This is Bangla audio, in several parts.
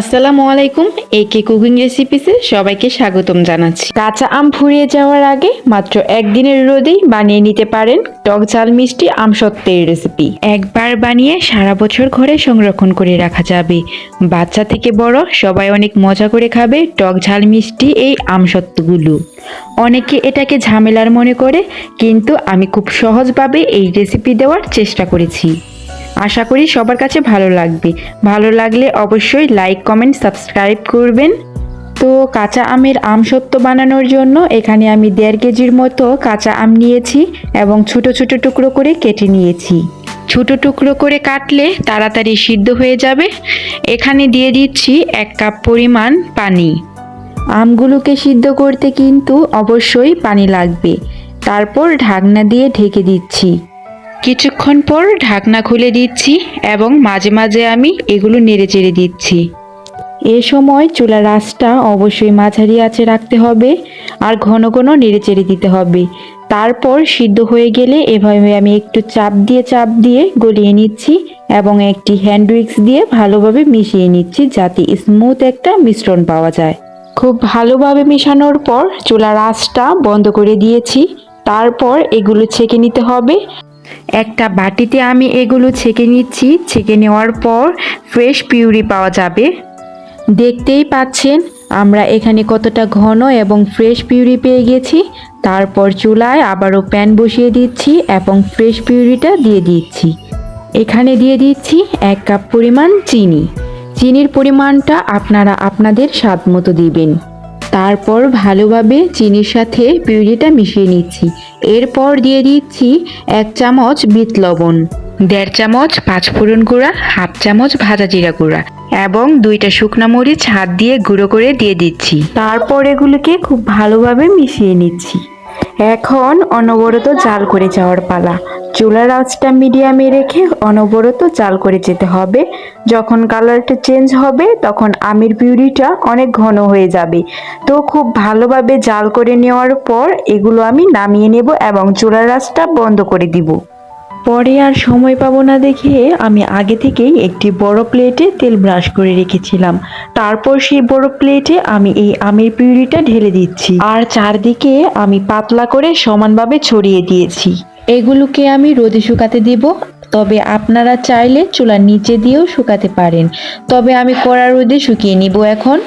আসসালামু আলাইকুম, একে কুকিং রেসিপিসে সবাইকে স্বাগতম জানাচ্ছি। কাঁচা আম ফুরিয়ে যাওয়ার আগে মাত্র একদিনের রোদেই বানিয়ে নিতে পারেন টক ঝাল মিষ্টি আম সত্ত্বের রেসিপি। একবার বানিয়ে সারা বছর ঘরে সংরক্ষণ করে রাখা যাবে। বাচ্চা থেকে বড় সবাই অনেক মজা করে খাবে টক ঝাল মিষ্টি এই আম সত্ত্বগুলো। অনেকে এটাকে ঝামেলার মনে করে, কিন্তু আমি খুব সহজভাবে এই রেসিপি দেওয়ার চেষ্টা করেছি। আশা করি সবার কাছে ভালো লাগবে। ভালো লাগলে অবশ্যই লাইক কমেন্ট সাবস্ক্রাইব করবেন। তো কাঁচা আমের আম সত্য বানানোর জন্য এখানে আমি দেড় কেজির মতো কাঁচা আম নিয়েছি এবং ছোট ছোট টুকরো করে কেটে নিয়েছি। ছোট টুকরো করে কাটলে তাড়াতাড়ি সিদ্ধ হয়ে যাবে। এখানে দিয়ে দিচ্ছি এক কাপ পরিমাণ পানি। আমগুলোকে সিদ্ধ করতে কিন্তু অবশ্যই পানি লাগবে। তারপর ঢাকনা দিয়ে ঢেকে দিচ্ছি। কিছুক্ষণ পর ঢাকনা খুলে দিচ্ছি এবং মাঝে মাঝে আমি এগুলো নেড়ে চেড়ে দিচ্ছি। এ সময় চুলার আঁচটা অবশ্যই মাঝারি আঁচে রাখতে হবে আর ঘন ঘন নেড়ে চেড়ে দিতে হবে। তারপর সিদ্ধ হয়ে গেলে এভাবে আমি একটু চাপ দিয়ে চাপ দিয়ে গলিয়ে নিচ্ছি এবং একটি হ্যান্ড উইক্স দিয়ে ভালোভাবে মিশিয়ে নিচ্ছি যাতে স্মুথ একটা মিশ্রণ পাওয়া যায়। খুব ভালোভাবে মেশানোর পর চুলার আঁচটা বন্ধ করে দিয়েছি। তারপর এগুলো ছেঁকে নিতে হবে। একটা বাটিতে আমি এগুলো ছেঁকে নিচ্ছি। ছেঁকে নেওয়ার পর ফ্রেশ পিউরি পাওয়া যাবে। দেখতেই পাচ্ছেন, আমরা এখানে কতটা ঘন এবং ফ্রেশ পিউরি পেয়ে গেছি। তারপর চুলায় আবারও প্যান বসিয়ে দিচ্ছি এবং ফ্রেশ পিউরিটা দিয়ে দিচ্ছি। এখানে দিয়ে দিচ্ছি এক কাপ পরিমাণ চিনি। চিনির পরিমাণটা আপনারা আপনাদের স্বাদ মতো দিবেন। তারপর ভালোভাবে চিনির সাথে পিউরিটা মিশিয়ে নিচ্ছি। এরপর দিয়ে দিচ্ছি এক চামচ বিট লবণ, দেড় চামচ পাঁচফোড়ন গুঁড়া, হাফ চামচ ভাজা জিরা গুঁড়া এবং দুইটা শুকনা মরিচ হাত দিয়ে গুঁড়ো করে দিয়ে দিচ্ছি। তারপর এগুলোকে খুব ভালোভাবে মিশিয়ে নিচ্ছি। এখন অনবরত জাল করে যাওয়ার পালা। চুলার আঁচটা মিডিয়ামে রেখে অনবরত চাল করে যেতে হবে। যখন কালারটা চেঞ্জ হবে, তখন আমের পিউরিটা অনেক ঘন হয়ে যাবে। তো খুব ভালোভাবে জাল করে নেওয়ার পর এগুলো আমি নামিয়ে নেব এবং চুলার আঁচটা বন্ধ করে দিব। পরে আর সময় পাবো না দেখে আমি আগে থেকেই একটি বড় প্লেটে তেল ব্রাশ করে রেখেছিলাম। তারপর সেই বড় প্লেটে আমি এই আমের পিউরিটা ঢেলে দিচ্ছি। আর চারদিকে আমি পাতলা করে সমানভাবে ছড়িয়ে দিয়েছি। এগুলোকে আমি রোদে শুকাতে দিব। তবে আপনারা চাইলে চুলার নিচে দিয়েও শুকাতে পারেন। তবে আমি কড়া রোদে শুকিয়ে নিব এখন।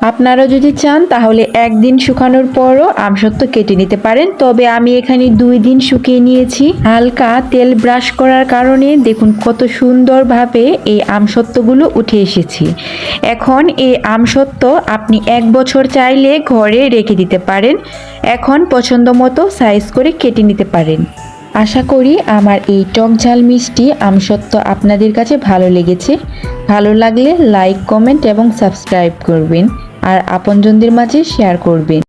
আপনারা যদি চান তাহলে একদিন শুকানোর পরও আমসত্ব কেটে নিতে পারেন। তবে আমি এখানে দুই দিন শুকিয়ে নিয়েছি। হালকা তেল ব্রাশ করার কারণে দেখুন কত সুন্দরভাবে এই আমসত্বগুলো উঠে এসেছে। এখন এই আমসত্ব আপনি এক বছর চাইলে ঘরে রেখে দিতে পারেন। এখন পছন্দ মতো সাইজ করে কেটে নিতে পারেন। আশা করি আমার এই টক ঝাল মিষ্টি আমসত্ত্ব আপনাদের কাছে ভালো লেগেছে। ভালো লাগলে লাইক কমেন্ট এবং সাবস্ক্রাইব করবেন। আর আপনজনদের মাঝে শেয়ার করবেন।